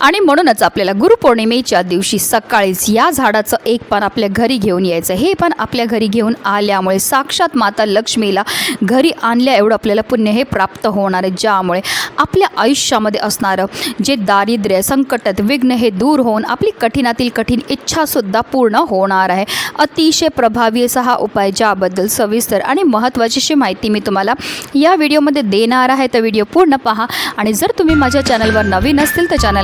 आणि म्हणूनच आपल्याला गुरुपौर्णिमेच्या दिवशी सकाळीच या झाडाचं एक पान आपल्या घरी घेऊन यायचं. हे पान आपल्या घरी घेऊन आल्यामुळे साक्षात माता लक्ष्मीला घरी आणल्या एवढं आपल्याला पुण्य हे प्राप्त होणार आहे. ज्यामुळे आपल्या आयुष्यामध्ये असणारं जे दारिद्र्य संकटात विघ्न हे दूर होऊन आपली कठीणातील कठीण इच्छासुद्धा पूर्ण होणार आहे. अतिशय प्रभावी असा हा उपाय ज्याबद्दल सविस्तर आणि महत्त्वाची अशी माहिती मी तुम्हाला या व्हिडिओमध्ये देणार आहे. तर व्हिडिओ पूर्ण पहा आणि जर तुम्ही माझ्या चॅनलवर नवीन असतील तर चॅनल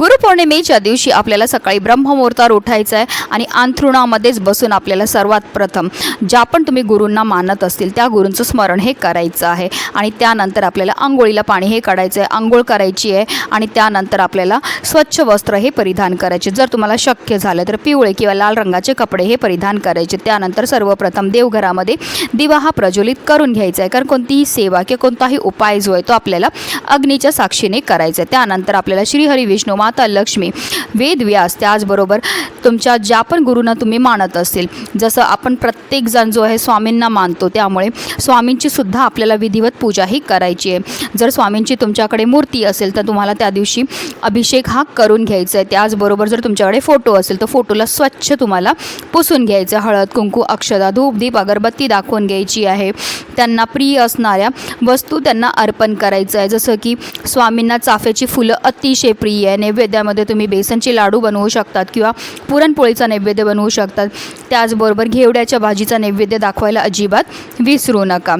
गुरुपौर्णिमेच्या दिवशी आपल्याला सकाळी ब्रह्ममुहूर्तावर उठायचं आहे आणि अंथरुणामध्येच बसून आपल्याला सर्वात प्रथम ज्या पण तुम्ही गुरूंना मानत असतील त्या गुरूंचं स्मरण हे करायचं आहे. आणि त्यानंतर आपल्याला आंघोळीला पाणी हे काढायचं आहे आंघोळ करायची आहे. आणि त्यानंतर आपल्याला स्वच्छ वस्त्र हे परिधान करायचे. जर तुम्हाला शक्य झालं तर पिवळे किंवा लाल रंगाचे कपडे हे परिधान करायचे. त्यानंतर सर्वप्रथम देवघरामध्ये दिवा हा प्रज्वलित करून घ्यायचा आहे कारण कोणतीही सेवा किंवा कोणताही उपाय जो आहे तो आपल्याला अग्नीच्या साक्षीने करायचा आहे त्यानंतर आपल्याला श्रीहरी विष्णू माता लक्ष्मी वेदव्यास त्याचबरोबर तुमच्या ज्या पण गुरूंना तुम्ही मानत असेल जसं आपण प्रत्येकजण जो आहे स्वामींना मानतो त्यामुळे स्वामींची सुद्धा आपल्याला विधिवत पूजा ही करायची आहे. जर स्वामींची तुमच्याकडे मूर्ती असेल तर तुम्हाला त्या दिवशी अभिषेक हा करून घ्यायचा आहे. त्याचबरोबर जर तुमच्याकडे फोटो असेल तर फोटोला स्वच्छ तुम्हाला पुसून घ्यायचं हळद कुंकू अक्षदा धूप दीप अगरबत्ती दाखवून घ्यायची आहे. त्यांना प्रिय असणाऱ्या वस्तू त्यांना अर्पण करायचं आहे. जसं की स्वामींना चाफ्याची फुलं अतिशय प्रिय आहे. नैवेद्यामध्ये तुम्ही बेसनचे लाडू बनवू शकतात किंवा पुरणपोळीचा नैवेद्य बनवू शकतात. त्याचबरोबर घेवड्याच्या भाजीचा नैवेद्य दाखवायला अजिबात विसरू नका.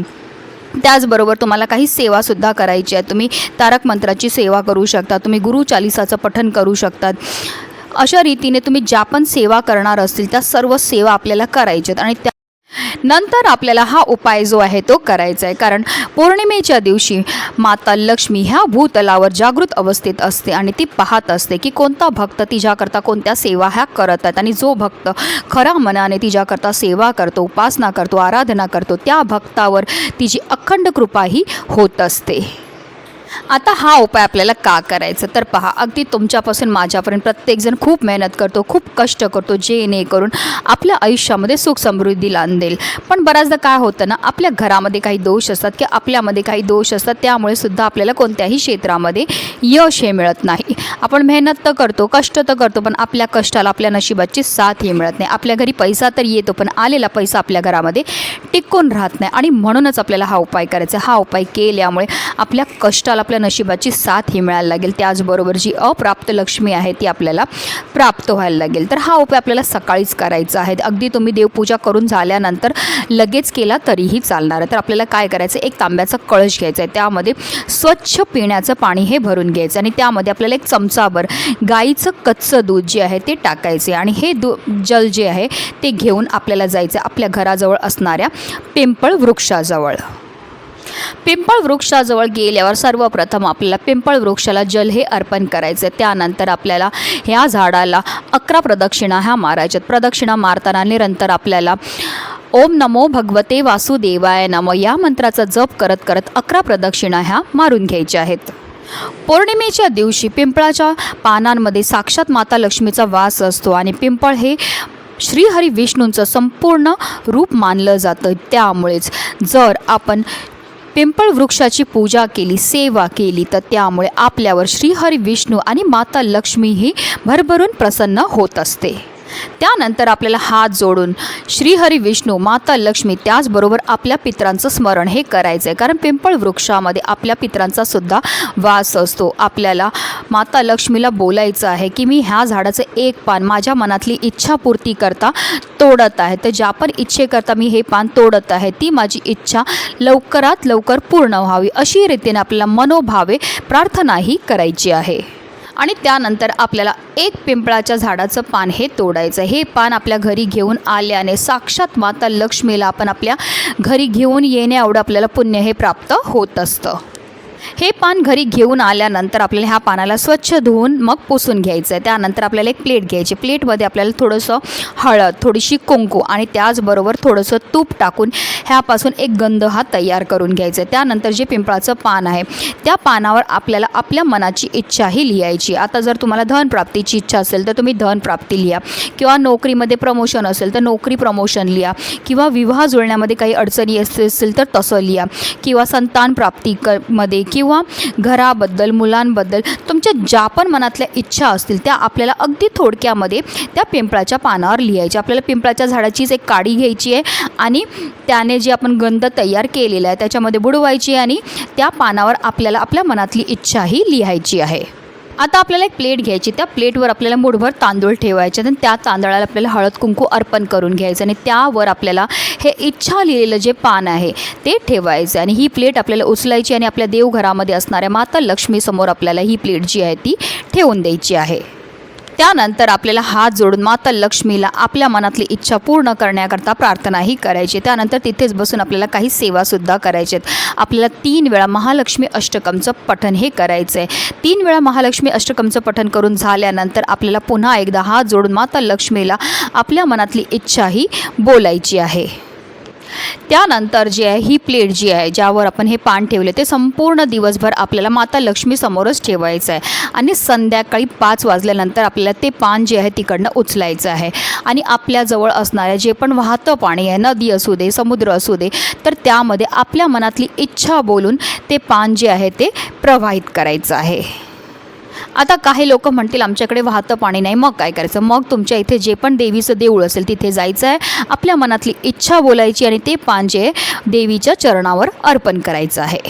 त्याचबरोबर तुम्हाला काही सेवासुद्धा करायची आहे. तुम्ही तारक मंत्राची सेवा करू शकता. तुम्ही गुरु चालिसाचं पठन करू शकतात. अशा रीतीने तुम्ही ज्या पण सेवा करणार असतील त्या सर्व सेवा आपल्याला करायच्यात आणि त्या नंतर आपल्याला हा उपाय जो आहे तो करायचा आहे कारण पौर्णिमेच्या दिवशी माता लक्ष्मी ह्या भूतलावर जागृत अवस्थेत असते आणि ती पाहत असते की कोणता भक्त तिच्याकरता कोणत्या सेवा ह्या करत आहेत आणि जो भक्त खऱ्या मनाने तिच्याकरता सेवा करतो उपासना करतो आराधना करतो त्या भक्तावर तिची अखंड कृपाही होत असते. आता हा उपाय आपल्याला का करायचा? तर पहा अगदी तुमच्यापासून माझ्यापर्यंत प्रत्येकजण खूप मेहनत करतो खूप कष्ट करतो जेणेकरून आपल्या आयुष्यामध्ये सुख समृद्धी आणेल पण बऱ्याचदा काय होतं ना आपल्या घरामध्ये काही दोष असतात की आपल्यामध्ये काही दोष असतात त्यामुळे सुद्धा आपल्याला कोणत्याही क्षेत्रामध्ये यश हे मिळत नाही. आपण मेहनत तर करतो कष्ट तर करतो पण आपल्या कष्टाला आपल्या नशिबाची साथ हे मिळत नाही. आपल्या घरी पैसा तर येतो पण आलेला पैसा आपल्या घरामध्ये टिकून राहत नाही. आणि म्हणूनच आपल्याला हा उपाय करायचा. हा उपाय केल्यामुळे आपल्या कष्टाला आपल्या नशिबाची साथ ही मिळायला लागेल. त्याचबरोबर जी अप्राप्त लक्ष्मी आहे ती आपल्याला प्राप्त व्हायला लागेल. तर हा उपाय आपल्याला सकाळीच करायचा आहे. अगदी तुम्ही देवपूजा करून झाल्यानंतर लगेच केला तरीही चालणार आहे. तर आपल्याला काय करायचं? एक तांब्याचा कळश घ्यायचा आहे. त्यामध्ये स्वच्छ पिण्याचं पाणी हे भरून घ्यायचं आणि त्यामध्ये आपल्याला एक चमचाभर गाईचं कच्चं दूध जे आहे ते टाकायचे आणि हे दू जल जे आहे ते घेऊन आपल्याला जायचं आपल्या घराजवळ असणाऱ्या पिंपळ वृक्षाजवळ. पिंपळ वृक्षाजवळ गेल्यावर सर्वप्रथम आपल्याला पिंपळ वृक्षाला जल हे अर्पण करायचं. त्यानंतर आपल्याला ह्या झाडाला अकरा प्रदक्षिणा ह्या मारायच्यात. प्रदक्षिणा मारताना निरंतर आपल्याला ओम नमो भगवते वासुदेवाय नम या मंत्राचा जप करत करत अकरा प्रदक्षिणा ह्या मारून घ्यायच्या आहेत. पौर्णिमेच्या दिवशी पिंपळाच्या पानांमध्ये साक्षात माता लक्ष्मीचा वास असतो आणि पिंपळ हे श्रीहरी विष्णूंचं संपूर्ण रूप मानलं जातं. त्यामुळेच जर आपण पिंपळ वृक्षाची पूजा केली सेवा केली. तर त्यामुळे आपल्यावर श्रीहरी विष्णू आणि माता लक्ष्मी ही भरभरून प्रसन्न होत असते. त्यानंतर आपल्याला हात जोडून श्रीहरी विष्णू माता लक्ष्मी त्याचबरोबर आपल्या पित्रांचं स्मरण हे करायचं आहे कारण पिंपळ वृक्षामध्ये आपल्या पित्रांचा सुद्धा वास असतो. आपल्याला माता लक्ष्मीला बोलायचं आहे की मी ह्या झाडाचं एक पान माझ्या मनातली इच्छापूर्ती करता तोडत आहे. तर ज्या पण इच्छेकरता मी हे पान तोडत आहे ती माझी इच्छा लवकरात लवकर पूर्ण व्हावी. अशी रीतीने आपल्याला मनोभावे प्रार्थनाही करायची आहे. आणि त्यानंतर आपल्याला एक पिंपळाच्या झाडाचं पान हे तोडायचं हे पान आपल्या घरी घेऊन आल्याने साक्षात माता लक्ष्मीला आपण आपल्या घरी घेऊन येणे एवढं आपल्याला पुण्य हे प्राप्त होत असतं. हे पान घरी घेऊन आल्यानंतर आपल्याला ह्या पानाला स्वच्छ धुवून मग पुसून घ्यायचं आहे त्यानंतर आपल्याला एक प्लेट घ्यायची. प्लेटमध्ये आपल्याला थोडंसं हळद थोडीशी कुंकू आणि त्याचबरोबर थोडंसं तूप टाकून ह्यापासून एक गंध हा तयार करून घ्यायचा आहे त्यानंतर जे पिंपळाचं पान आहे त्या पानावर आपल्याला आपल्या मनाची इच्छाही लिहायची. आता जर तुम्हाला धनप्राप्तीची इच्छा असेल तर तुम्ही धनप्राप्ती लिहा. किंवा नोकरीमध्ये प्रमोशन असेल तर नोकरी प्रमोशन लिहा. किंवा विवाह जुळण्यामध्ये काही अडचणी असतील तर तसं लिहा. किंवा संतान प्राप्ती क मध्ये किंवा किंवा घराबद्दल मुलांबद्दल तुमच्या ज्या पण मनातल्या इच्छा असतील त्या आपल्याला अगदी थोडक्यामध्ये त्या पिंपळाच्या पानावर लिहायच्या. आपल्याला पिंपळाच्या झाडाचीच एक काडी घ्यायची आहे आणि त्याने जे आपण गंध तयार केलेला आहे त्याच्यामध्ये बुडवायची आणि त्या पानावर आपल्याला आपल्या मनातली इच्छाही लिहायची आहे. आता आपल्याला एक प्लेट घ्यायची त्या प्लेटवर आपल्याला मुठभर तांदूळ ठेवायचे आणि त्या तांदळाला आपल्याला हळद कुंकू अर्पण करून घ्यायचं आणि त्यावर आपल्याला हे इच्छा लिहिलेलं जे पान आहे ते ठेवायचं आणि ही प्लेट आपल्याला उचलायची आणि आपल्या देवघरामध्ये असणाऱ्या माता लक्ष्मीसमोर आपल्याला ही प्लेट जी आहे ती ठेवून द्यायची आहे. त्यानंतर आपल्याला हात जोडून माता लक्ष्मीला आपल्या मनातली इच्छा पूर्ण करण्याकरता प्रार्थनाही करायची. त्यानंतर तिथेच बसून आपल्याला काही सेवासुद्धा करायच्या आहेत आपल्याला तीन वेळा महालक्ष्मी अष्टकमचं पठण हे करायचं आहे तीन वेळा महालक्ष्मी अष्टकमचं पठण करून झाल्यानंतर आपल्याला पुन्हा एकदा हात जोडून माता लक्ष्मीला आपल्या मनातली इच्छाही बोलायची आहे. त्यानंतर जे आहे ही प्लेट जी आहे ज्यावर आपण हे पान ठेवले ते संपूर्ण दिवसभर आपल्याला माता लक्ष्मी समोरच ठेवायचं आहे. आणि संध्याकाळी पाच वाजल्यानंतर आपल्याला ते पान जे आहे तिकडनं उचलायचं आहे. आणि आपल्याजवळ असणाऱ्या जे पण वाहतं पाणी आहे नदी असू दे समुद्र असू दे तर त्यामध्ये आपल्या मनातली इच्छा बोलून ते पान जे आहे ते प्रवाहित करायचं आहे. आता काही लोक म्हणतील आमच्याकडे वाहतं पाणी नाही. मग काय करायचं? मग तुमच्या इथे जे पण देवीचं देऊळ असेल तिथे जायचं आहे. आपल्या मनातली इच्छा बोलायची आणि ते पांजे देवीच्या चरणावर अर्पण करायचं आहे.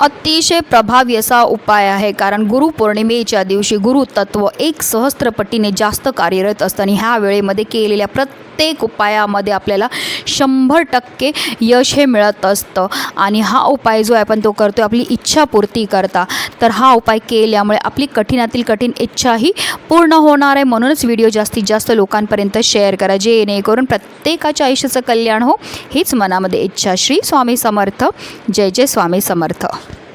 अतिशय प्रभावी असा उपाय आहे कारण गुरुपौर्णिमेच्या दिवशी गुरुतत्व एक सहस्त्रपटीने जास्त कार्यरत असतं. आणि ह्या वेळेमध्ये केलेल्या प्रत्येक उपायामध्ये आपल्याला शंभर टक्के यश हे मिळत असतं. आणि हा उपाय जो आहे आपण तो करतो आपली इच्छापूर्ती करता तर हा उपाय केल्यामुळे आपली कठीणातील कठीण इच्छाही पूर्ण होणार आहे. म्हणूनच व्हिडिओ जास्तीत जास्त लोकांपर्यंत शेअर करा जेणेकरून प्रत्येकाच्या आयुष्याचं कल्याण हो हीच मनामध्ये इच्छा. श्री स्वामी समर्थ. जय जय स्वामी समर्थ. কথা